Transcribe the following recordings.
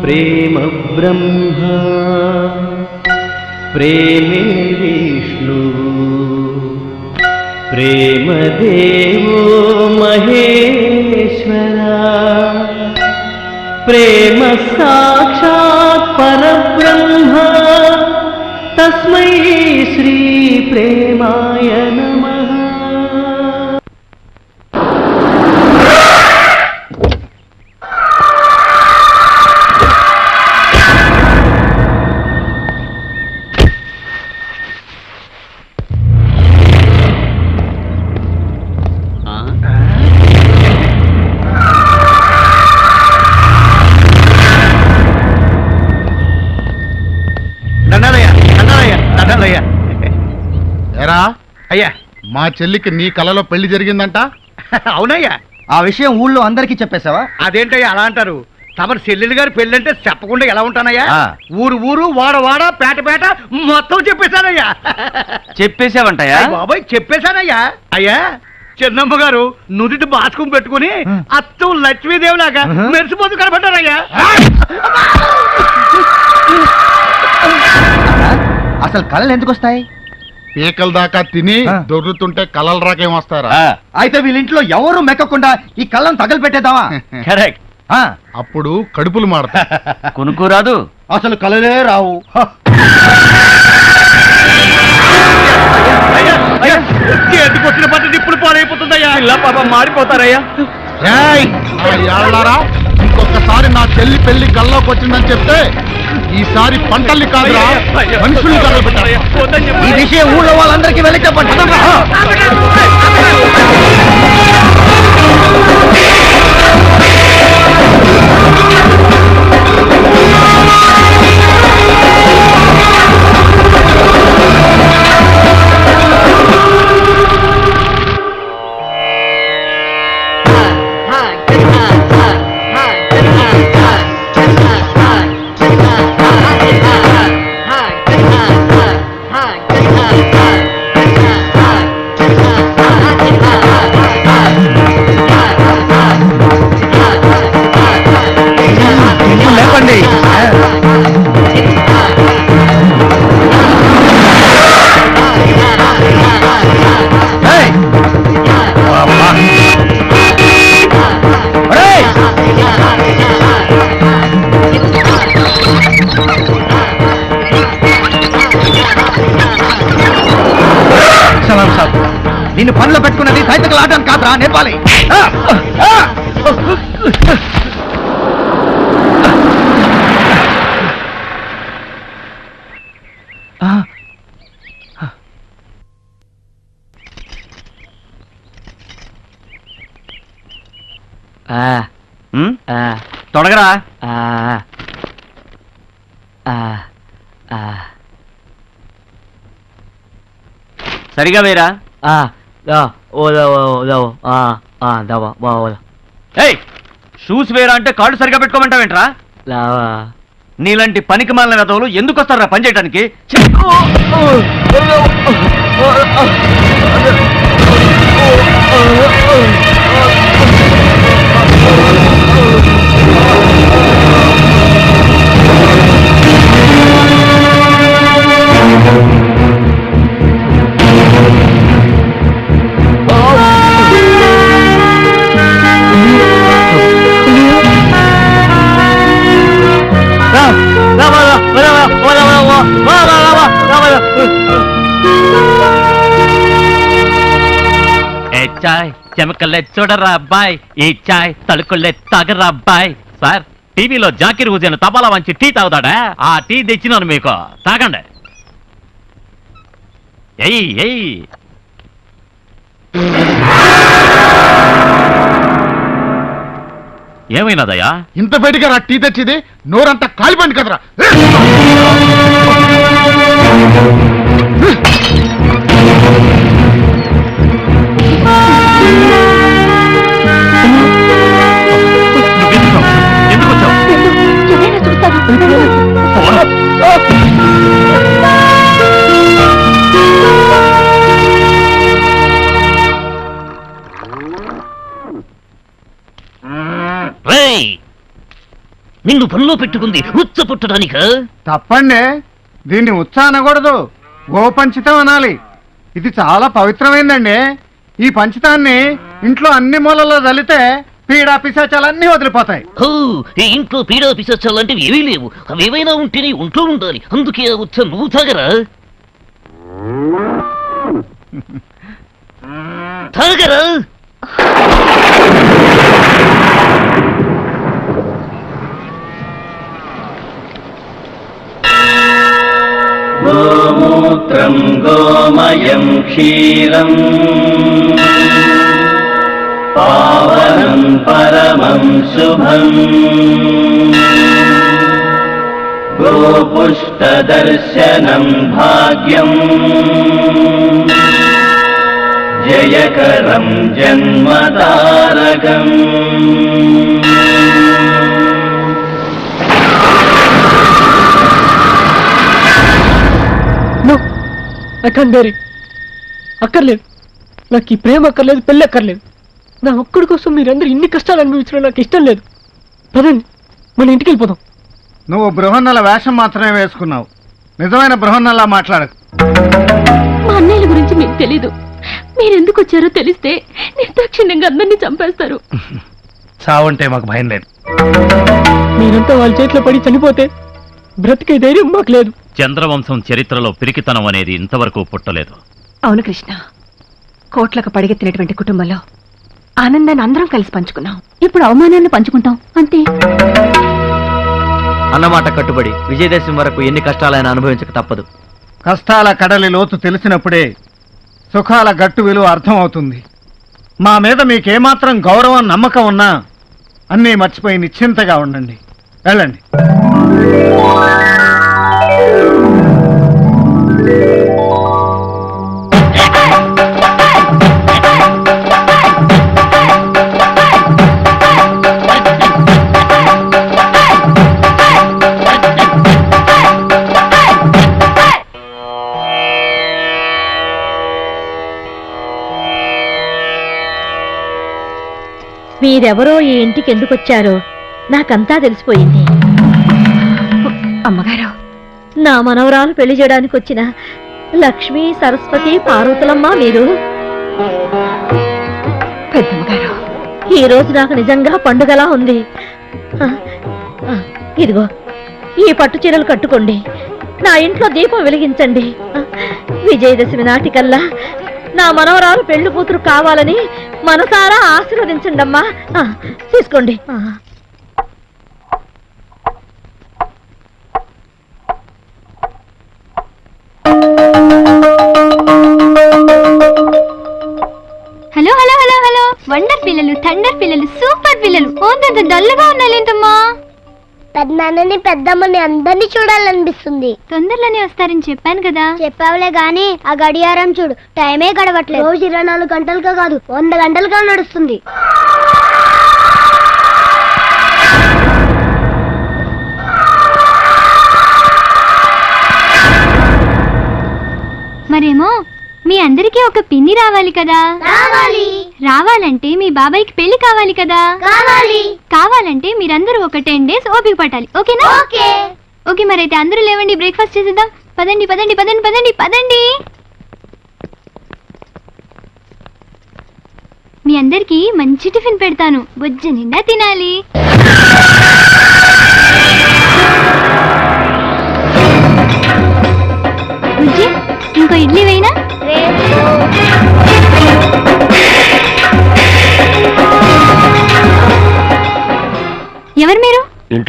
प्रेम ब्रह्मा प्रेमे विष्णु। प्रेमदेवो महेश्वरा। प्रेम साक्षात् परब्रह्म। तस्मै श्रीप्रेमाय नमः మా చెల్లికి నీ కలలో పెళ్ళి జరిగిందంట? అవునయ్యా. ఆ విషయం ఊళ్ళో అందరికీ చెప్పేశావా? అదేంటయ్యా అలా అంటారు? తమరి చెల్లెలు గారి పెళ్ళంటే చెప్పకుండా ఎలా ఉంటానయ్యా? ఆ. ఊరు ఊరు వాడ వాడ పేట పేట మొత్తం చెప్పేశానయ్యా. చెప్పేశావంటయా అయ్ బాబాయ్ చెప్పేశానయ్యా. అయ్యా చిన్నమ్మ గారు నుదుటి బాసుకుం పెట్టుకుని అత్తం లక్ష్మీదేవిలాగా మెరిసిపోతూ కనబడ్డారయ్యా అసలు కళలు ఎందుకు వస్తాయి? పీకల దాకా తిని ఆ. దొర్రుతుంటే కలలు రాకేం వస్తారా? అయితే వీళ్ళింట్లో ఎవరు మెక్కకుండా ఈ కళ్ళను తగలపెట్టేద్దామా? కరెక్ట్. ఆ, అప్పుడు కడుపులు మాడతా కొనుక్కోరాదు అసలు కలలే రావు. వచ్చిన పద్ధతి ఇప్పుడు పాలైపోతుందయ్యా ఇలా పాపం మారిపోతారయ్యా. ఇంకొకసారి నా చెల్లి పెళ్ళి కల్లోకి వచ్చిందని చెప్తే ఈసారి పంటల్ని కాదురా మనుషుల్ని తగలబెట్టారు ఈ విషయం ఊళ్ళో వాళ్ళందరికీ వెళ్ళి చెప్పండి. సైతకులు ఆడడానికి కాదురా నేర్పాలి. ఆ! ఆ! ఆ! ఉమ్? తొడగరా సరిగా వేరా ఏయ్ షూస్ వేరా అంటే కాళ్ళు సరిగా పెట్టుకోమంటావేంట్రా నీలాంటి పనికి మాలిన వెధవులు ఎందుకు వస్తారా పని చేయడానికి ఛీ! చెమకల్లే చూడరా అబ్బాయ్ ఈ చాయ్ తలుకుల్లే తాగరా అబ్బాయ్. సార్ టీవీలో జాకిర్ హుజేన్ తపాలా వంచి టీ తాగుతాడా? ఆ టీ తెచ్చినాను మీకు. తాగండి. ఎయ్ ఎయ్ ఏమైనాదయ్యా? ఇంత బయటగా రా టీ తెచ్చిది. నోరంతా కాలిపోయింది కదరా. నిన్ను పనిలో పెట్టుకుంది ఉచ్చ పుట్టడానిక తప్పండి. దీన్ని ఉత్సాహ అనకూడదు. గోపంచితం అనాలి. ఇది చాలా పవిత్రమైందండి. ఈ పంచితాన్ని ఇంట్లో అన్ని మూలలో చల్లితే పీడా పిశాచాలన్నీ వదిలిపోతాయి. హో ఈ ఇంట్లో పీడా పిసచ్చాలంటివి ఏమీ లేవు. అవేవైనా ఉంటేనే ఉంటూ ఉండాలి. అందుకే ఆ ఉచ్చ నువ్వు తాగరా. తాగరా? गोमूत्रम् गोमयम् क्षीरम्। पावनम् परमम् शुभम्। गोपुष्टदर्शनम् भाग्यम्। जयकरम् जन्मतारकम् ఐ కాన్ బేర్ ఇట్ అక్కర్లేదు. నాకు ఈ ప్రేమ అక్కర్లేదు పెళ్ళి అక్కర్లేదు. నా ఒక్కడి కోసం మీరందరూ ఇన్ని కష్టాలు అనుభవించడం నాకు ఇష్టం లేదు. పదండి మన ఇంటికి వెళ్ళిపోదాం. నువ్వు బృహన్నల వేషం మాత్రమే వేసుకున్నావు. నిజమైన బృహన్నలా మాట్లాడకు. మా అన్నయ్యల గురించి మీకు తెలీదు. మీరెందుకు వచ్చారో తెలిస్తే నిర్దాక్షిణ్యంగా అందరినీ చంపేస్తారు. చావంటే మాకు భయం లేదు. మీరంతా వాళ్ళ చేతిలో పడి చనిపోతే బ్రతికే ధైర్యం మాకు లేదు. చంద్రవంశం చరిత్రలో పిరికితనం అనేది ఇంతవరకు పుట్టలేదు. అవును కృష్ణ. కోట్లకు పడిగెత్తినటువంటి కుటుంబంలో ఆనందాన్ని అందరం కలిసి పంచుకున్నాం. ఇప్పుడు అవమానాన్ని పంచుకుంటాం. అంతే. అన్నమాట కట్టుబడి విజయదశమి వరకు ఎన్ని కష్టాలైనా అనుభవించక తప్పదు. కష్టాల కడలి లోతు తెలిసినప్పుడే సుఖాల గట్టు విలువ అర్థమవుతుంది. మా మీద మీకేమాత్రం గౌరవం నమ్మకం ఉన్నా అన్నీ మర్చిపోయి నిశ్చింతగా ఉండండి. వెళ్ళండి. మీరెవరో ఈ ఇంటికి ఎందుకు వచ్చారో నాకంతా తెలిసిపోయింది. అమ్మగారు. నా మనవరాలు పెళ్ళి చేయడానికి వచ్చిన లక్ష్మి సరస్వతి పార్వతులమ్మ మీరు? పెద్దమ్మగారు. ఈ రోజు నాకు నిజంగా పండుగలా ఉంది. ఆ, ఆ, ఇదిగో ఈ పట్టు చీరలు కట్టుకోండి. నా ఇంట్లో దీపం వెలిగించండి. ఆ, విజయదశమి నాటికల్లా నా మనవరాలు పెళ్ళి కూతురు కావాలని మనసారా ఆశీర్వదించండి అమ్మా తీసుకోండి. Hello hello hello hello. Wonder పిల్లలు థండర్ పిల్లలు సూపర్ పిల్లలు. ఓంతంత డల్గా ఏంటమ్మా పెద్దనాన్నని పెద్దమ్మని అందరినీ చూడాలనిపిస్తుంది. తొందరలోనే వస్తారని చెప్పాను కదా. చెప్పావులే గాని ఆ గడియారం చూడు టైమే గడవట్లేదు. రోజు ఇరవై నాలుగు గంటలుగా కాదు వంద గంటలుగా నడుస్తుంది. మరేమో మీ అందరికీ ఒక పిన్ని రావాలి కదా. రావాలి. రావాలంటే మీ బాబాయ్కి పెళ్ళి కావాలి కదా? కావాలి. కావాలంటే మీరందరూ ఒక టెన్ డేస్ ఓపిక పట్టాలి. ఓకేనా? ఓకే. ఓకే మరైతే అందరూ లేవండి బ్రేక్ఫాస్ట్ చేసేద్దాం. పదండి పదండి పదండి పదండి పదండి. మీ అందరికి మంచి టిఫిన్ పెడతాను. బుజ్జ నిండా తినాలి. ఇంకో ఇడ్లీ వేయినా?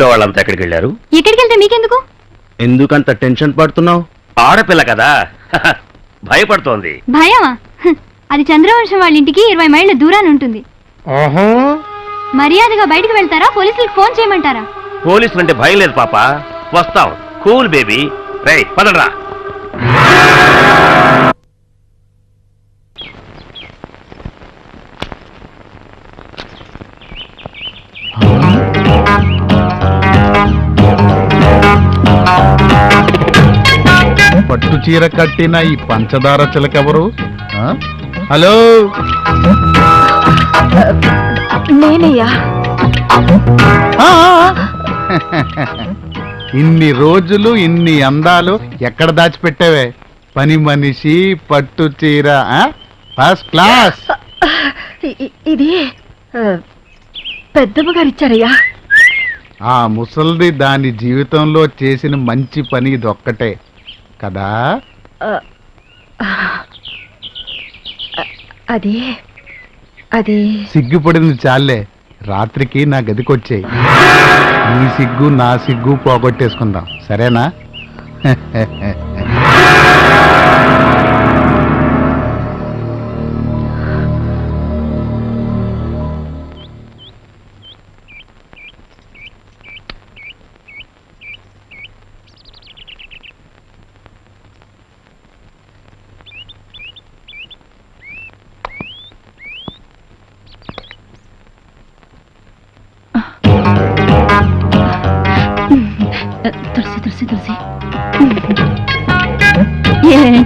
ఇంట్లో వాళ్ళంతా ఎక్కడికి వెళ్ళారు? ఎక్కడికి వెళ్తే మీకెందుకు? ఎందుకంత టెన్షన్ పడుతున్నావు? ఆడపిల్ల కదా. భయపడుతోంది. భయమా? హ్, అది చంద్రవంశం వాళ్ళ ఇంటికి ఇరవై మైళ్ళ దూరాన్ని ఉంటుంది. మర్యాదగా బయటకు వెళ్తారా? పోలీసులకు ఫోన్ చేయమంటారా? పోలీసులు అంటే భయం లేదు పాప. వస్తాం. Cool baby. రే పదరా చీర కట్టిన ఈ పంచదార చిలకెవరు? హలో? నేనయ్యా. ఇన్ని రోజులు ఇన్ని అందాలు ఎక్కడ దాచిపెట్టావే? పని మనిషి పట్టు చీర ఫస్ట్ క్లాస్ ఇది పెద్దమ్మ గారు ఇచ్చారయ్యా ఆ ముసల్ది దాని జీవితంలో చేసిన మంచి పని ఇదొక్కటే. కదా? అది అది. సిగ్గుపడింది చాలే. రాత్రికి నా గదికొచ్చేయి. నీ సిగ్గు నా సిగ్గు పోగొట్టేసుకుందాం. సరేనా?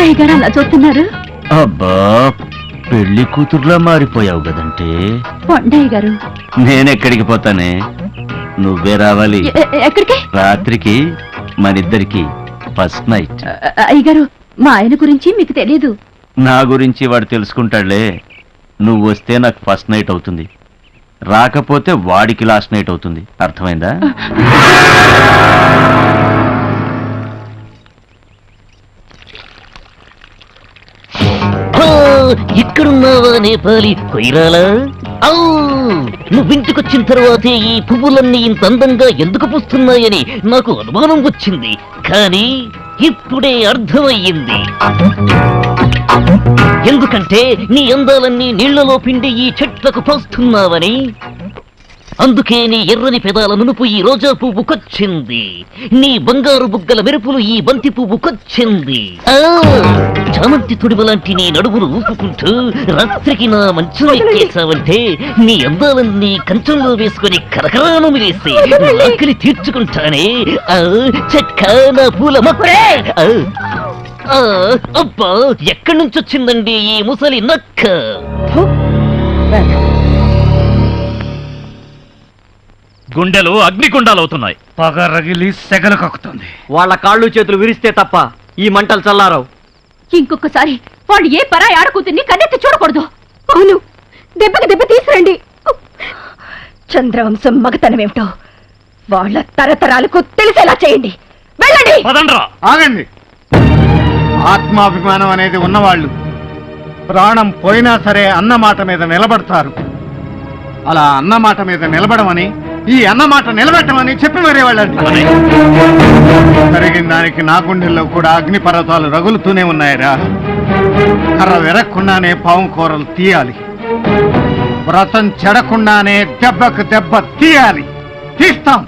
ఏంటయ్య గారు అలా చూస్తున్నారు? అబ్బా పెళ్ళి కూతురులా మారిపోయావు కదంటే. కొండయ్య గారు. నేనెక్కడికి పోతానే? నువ్వే రావాలి. ఎ- ఎ- ఎక్కడికి? రాత్రికి మనిద్దరికి ఫస్ట్ నైట్. అయ్యగారు మా ఆయన గురించి మీకు తెలియదు నా గురించి వాడు తెలుసుకుంటాడులే. నువ్వు వస్తే నాకు ఫస్ట్ నైట్ అవుతుంది. రాకపోతే వాడికి లాస్ట్ నైట్ అవుతుంది. అర్థమైందా? ఇక్కడున్నావా నేపాలి? కొయిరాలా ఔ! నువ్వింటికొచ్చిన తర్వాతే ఈ పువ్వులన్నీ ఇంత అందంగా ఎందుకు పూస్తున్నాయని నాకు అనుమానం వచ్చింది. కానీ ఇప్పుడే అర్థమయ్యింది. ఎందుకంటే నీ అందాలన్నీ నీళ్ళలో పిండి ఈ చెట్లకు పోస్తున్నావని అందుకే నీ ఎర్రని పెదాల నునుపు ఈ రోజా పువ్వు కొచ్చింది. నీ బంగారు బుగ్గల మెరుపులు ఈ బంతి పువ్వు కొచ్చింది. ఆ, చామంతి తొడిమ లాంటి నీ నడుమును ఊపుకుంటూ రాత్రికి నా మంచం ఎక్కేసావంటే నీ అందాలన్నీ కంచంలో వేసుకుని కరకరాను మిలేసి ఆకలి తీర్చుకుంటానే. ఆ, చెక్క నా పూల మొక్క. అబ్బా ఎక్కడి నుంచి వచ్చిందండి ఈ ముసలి నక్క? గుండెలు అగ్నిగుండాలు అవుతున్నాయి. పగ రగిలి సెగలు కక్కుతుంది. వాళ్ళ కాళ్ళు చేతులు విరిస్తే తప్ప ఈ మంటలు చల్లారవు. ఇంకొకసారి వాడు ఏ పరాయి ఆడకూతుర్ని కన్నెత్తి చూడకూడదు. అవును దెబ్బకి దెబ్బ తీసురండి చంద్రవంశం మగతనమేమిటో వాళ్ళ తరతరాలకు తెలిసేలా చేయండి. వెళ్ళండి. పదండ్రా. ఆగండి. ఆత్మాభిమానం అనేది ఉన్నవాళ్ళు ప్రాణం పోయినా సరే అన్న మాట మీద నిలబడతారు. అలా అన్న మాట మీద నిలబడమని ఈ అన్న మాట నిలబెట్టమని చెప్పి మరే? వాళ్ళండి జరిగిన దానికి నా గుండెల్లో కూడా అగ్ని పర్వతాలు రగులుతూనే ఉన్నాయరా. కర్ర విరక్కుండానే పాము కూరలు తీయాలి. వ్రతం చెడకుండానే దెబ్బకు దెబ్బ తీయాలి. తీస్తాం.